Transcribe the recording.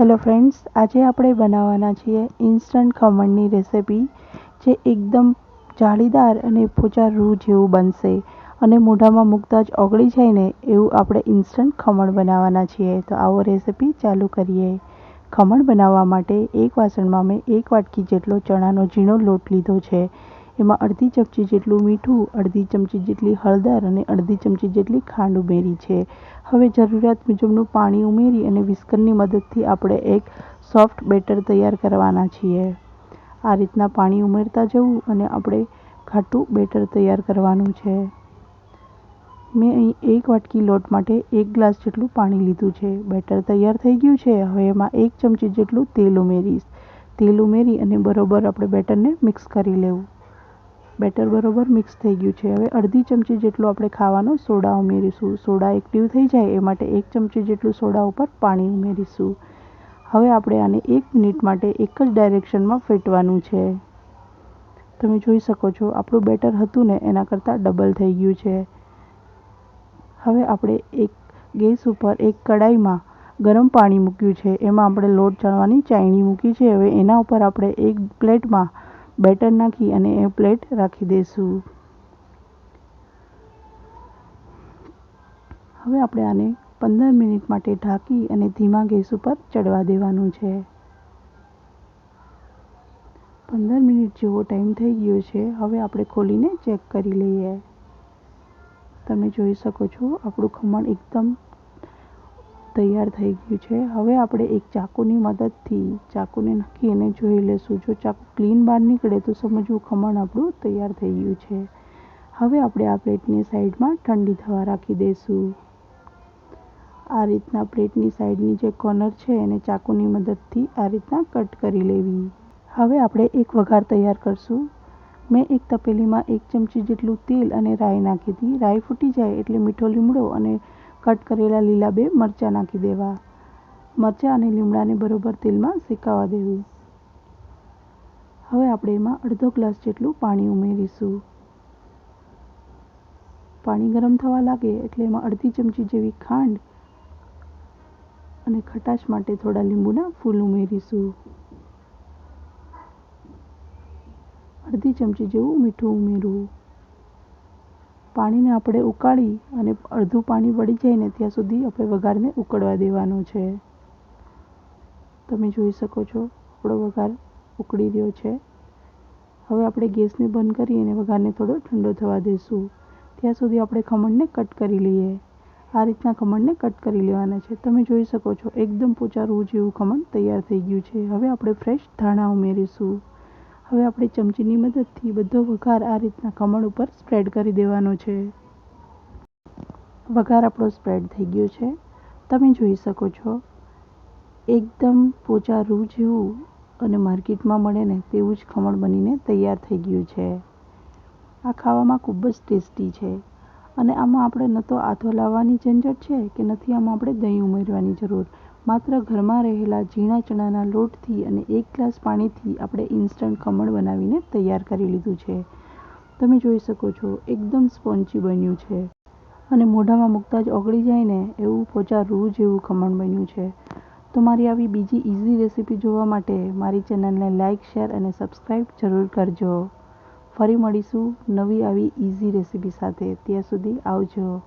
Hello friends આજે આપણે બનાવવાના છીએ ઇન્સ્ટન્ટ ખમણની રેસિપી જે એકદમ જાળીદાર અને રૂ જેવું બનશે અને મોઢામાં મૂકતા જ ઓગળી જાય ને એવું આપણે ઇન્સ્ટન્ટ ખમણ બનાવવાના છીએ. તો આવો રેસિપી ચાલુ કરીએ. ખમણ બનાવવા માટે એક વાસણમાં મેં એક વાટકી જેટલો ચણાનો ઝીણો લોટ લીધો છે. એમાં અડધી ચમચી જેટલું મીઠું, અડધી ચમચી જેટલી હળદર અને અડધી ચમચી જેટલી ખાંડ ઉમેરી છે. હવે જરૂરિયાત મુજબનું પાણી ઉમેરી અને વિસ્કરની મદદથી આપણે એક સોફ્ટ બેટર તૈયાર કરવાના છીએ. આ રીતના પાણી ઉમેરતા જવું અને આપણે ખાટું બેટર તૈયાર કરવાનું છે. મેં અહીં એક વાટકી લોટ માટે એક ગ્લાસ જેટલું પાણી લીધું છે. બેટર તૈયાર થઈ ગયું છે. હવે એમાં એક ચમચી જેટલું તેલ ઉમેરીશ. તેલ ઉમેરી અને બરોબર આપણે બેટરને મિક્સ કરી લેવું. બેટર બરોબર મિક્સ થઈ ગયું છે. હવે અડધી ચમચી જેટલું આપણે ખાવાનો સોડા ઉમેરીશું. સોડા એક્ટિવ થઈ જાય એ માટે એક ચમચી જેટલું સોડા ઉપર પાણી ઉમેરીશું. હવે આપણે આને એક મિનિટ માટે એક જ ડાયરેક્શનમાં ફેટવાનું છે. તમે જોઈ શકો છો, આપણું બેટર હતું ને એના કરતાં ડબલ થઈ ગયું છે. હવે આપણે એક ગેસ ઉપર એક કડાઈમાં ગરમ પાણી મૂક્યું છે. એમાં આપણે લોટ ચણવાની ચાયણી મૂકી છે. હવે એના ઉપર આપણે એક પ્લેટમાં બેટર નાખી અને એ પ્લેટ રાખી દઈશું હવે આપણે આને પંદર મિનિટ માટે ઢાંકી અને ધીમા ગેસ ઉપર ચડવા દેવાનું છે. પંદર મિનિટ જેવો ટાઈમ થઈ ગયો છે, હવે આપણે ખોલીને ચેક કરી લઈએ. તમે જોઈ શકો છો, આપણું ખમણ એકદમ તૈયાર થઈ ગયું છે. હવે આપણે એક ચાકુની મદદથી, ચાકુને નાખી એને જોઈ લઈશું જો ચાકુ ક્લીન બહાર નીકળે તો સમજવું ખમણ આપણું તૈયાર થઈ ગયું છે. હવે આપણે આ પ્લેટની સાઈડમાં ઠંડી થવા રાખી દઈશું આ રીતના પ્લેટની સાઈડની જે કોર્નર છે એને ચાકુની મદદથી આ રીતના કટ કરી લેવી. હવે આપણે એક વઘાર તૈયાર કરશું. મેં એક તપેલીમાં એક ચમચી જેટલું તેલ અને રાઈ નાખી હતી. રાઈ ફૂટી જાય એટલે મીઠો લીમડો અને કટ કરેલા લીલા બે મરચાં નાખી દેવા. મરચાં અને લીમડાને બરોબર તેલમાં શેકાવા દેવું. હવે આપણે એમાં અડધો ગ્લાસ જેટલું પાણી ઉમેરીશું. પાણી ગરમ થવા લાગે એટલે એમાં અડધી ચમચી જેવી ખાંડ અને ખટાશ માટે થોડા લીંબુના ફૂલ ઉમેરીશું. અડધી ચમચી જેવું મીઠું ઉમેરવું. પાણીને આપણે ઉકાળી અને અડધું પાણી વળી જાય ને ત્યાં સુધી આપણે વઘારને ઉકળવા દેવાનો છે. તમે જોઈ શકો છો, આપણો વઘાર ઉકળી રહ્યો છે. હવે આપણે ગેસને બંધ કરી અને વઘારને થોડો ઠંડો થવા દઈશું ત્યાં સુધી આપણે ખમણને કટ કરી લઈએ. આ રીતના ખમણને કટ કરી લેવાના છે. તમે જોઈ શકો છો, એકદમ પોચા જેવું ખમણ તૈયાર થઈ ગયું છે. હવે આપણે ફ્રેશ ધાણા ઉમેરીશું. હવે આપણે ચમચીની મદદથી બધો વઘાર આ રીતના ખમણ ઉપર સ્પ્રેડ કરી દેવાનો છે. વઘાર આપણો સ્પ્રેડ થઈ ગયો છે. તમે જોઈ શકો છો. એકદમ પોચા રૂ જેવું અને માર્કેટમાં મળે ને તેવું જ ખમણ બનીને તૈયાર થઈ ગયું છે. આ ખાવામાં ખૂબ જ ટેસ્ટી છે. અને આમાં આપણે ન તો આથો લાવવાની ઝંઝટ છે કે નથી, આમાં આપણે દહીં ઉમેરવાની જરૂર. માત્ર ઘરમાં રહેલા ઝીણા ચણાના લોટથી અને એક ગ્લાસ પાણીથી આપણે ઇન્સ્ટન્ટ ખમણ બનાવીને તૈયાર કરી લીધું છે. તમે જોઈ શકો છો, એકદમ સ્પોન્ચી બન્યું છે. અને મોઢામાં મૂકતા જ ઓગળી જાય ને એવું પોચા રૂ જેવું ખમણ બન્યું છે. તો મારી આવી બીજી ઇઝી રેસીપી જોવા માટે મારી ચેનલને લાઇક શેર અને સબસ્ક્રાઈબ જરૂર કરજો. ફરી મળીશું નવી આવી ઇઝી રેસીપી સાથે. ત્યાં સુધી આવજો.